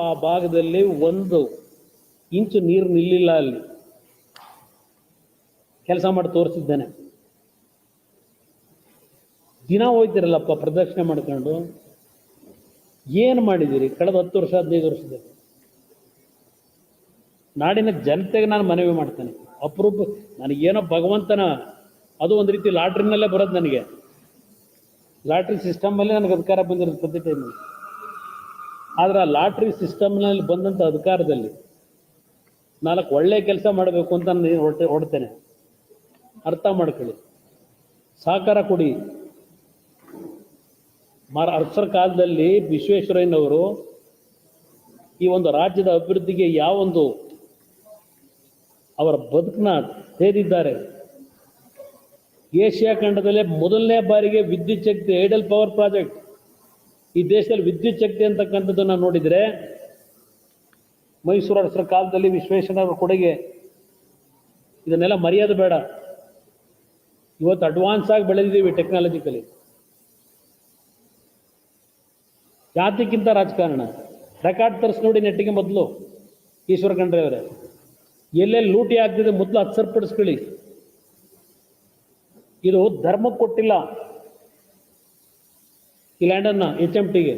ಆ ಭಾಗದಲ್ಲಿ ಒಂದು ಇಂಚು ನೀರು ನಿಲ್ಲಿಲ್ಲ ಅಲ್ಲಿ. ಕೆಲಸ ಮಾಡಿ ತೋರಿಸಿದ್ದೇನೆ. ದಿನ ಹೋಯ್ತಿರಲ್ಲಪ್ಪ ಪ್ರದಕ್ಷಿಣೆ ಮಾಡ್ಕೊಂಡು. ಏನು ಮಾಡಿದ್ದೀರಿ? ಕಳೆದ ಹತ್ತು ವರ್ಷ, ಹದಿನೈದು ವರ್ಷದಲ್ಲಿ. ನಾಡಿನ ಜನತೆಗೆ ನಾನು ಮನವಿ ಮಾಡ್ತೇನೆ. ಅಪರೂಪ, ನನಗೇನೋ ಭಗವಂತನ, ಅದು ಒಂದು ರೀತಿ ಲಾಟ್ರಿನಲ್ಲೇ ಬರೋದು ನನಗೆ. ಲಾಟ್ರಿ ಸಿಸ್ಟಮಲ್ಲೇ ನನಗೆ ಅಧಿಕಾರ ಬಂದಿರೋದು ಪ್ರತಿ ಟೈಮಲ್ಲಿ ಆದರೆ ಆ ಲಾಟ್ರಿ ಸಿಸ್ಟಮ್ನಲ್ಲಿ ಬಂದಂಥ ಅಧಿಕಾರದಲ್ಲಿ ನಾಲ್ಕು ಒಳ್ಳೆ ಕೆಲಸ ಮಾಡಬೇಕು ಅಂತ ನಾನು ಹೊರಟೆ ಹೊಡ್ತೇನೆ ಅರ್ಥ ಮಾಡ್ಕೊಳ್ಳಿ. ಸಹಕಾರ ಕೊಡಿ. ಮಾರ ಅರ್ಸರ ಕಾಲದಲ್ಲಿ ವಿಶ್ವೇಶ್ವರಯ್ಯನವರು ಈ ಒಂದು ರಾಜ್ಯದ ಅಭಿವೃದ್ಧಿಗೆ ಯಾವೊಂದು ಅವರ ಬದುಕನ್ನ ಸೇರಿದ್ದಾರೆ ಏಷ್ಯಾ ಖಂಡದಲ್ಲೇ ಮೊದಲನೇ ಬಾರಿಗೆ ವಿದ್ಯುತ್ ಶಕ್ತಿ ಐಡಲ್ ಪವರ್ ಪ್ರಾಜೆಕ್ಟ್. ಈ ದೇಶದಲ್ಲಿ ವಿದ್ಯುತ್ ಶಕ್ತಿ ಅಂತಕ್ಕಂಥದ್ದನ್ನು ನೋಡಿದರೆ, ಮೈಸೂರು ಅರಸರ ಕಾಲದಲ್ಲಿ ವಿಶ್ವೇಶ್ವರ ಕೊಡುಗೆ. ಇದನ್ನೆಲ್ಲ ಮರೆಯೋದು ಬೇಡ. ಇವತ್ತು ಅಡ್ವಾನ್ಸ್ ಆಗಿ ಬೆಳೆದಿದ್ದೀವಿ ಟೆಕ್ನಾಲಜಿಕಲಿ ಜಾತಿಗಿಂತ ರಾಜಕಾರಣ. ರೆಕಾರ್ಡ್ ತರಿಸಿ ನೋಡಿ ನೆಟ್ಟಿಗೆ ಮೊದಲು, ಈಶ್ವರ ಖಂಡ್ರೆ ಅವರೇ. ಎಲ್ಲೆಲ್ಲಿ ಲೂಟಿ ಆಗ್ತಿದೆ, ಮೊದಲು ಅದು ಸರಿಪಡಿಸ್ಕೊಳ್ಳಿ. ಇದು ಧರ್ಮಕ್ಕೆ ಕೊಟ್ಟಿಲ್ಲ. ಈ ಲ್ಯಾಂಡನ್ನು ಎಚ್ ಎಂ ಟಿಗೆ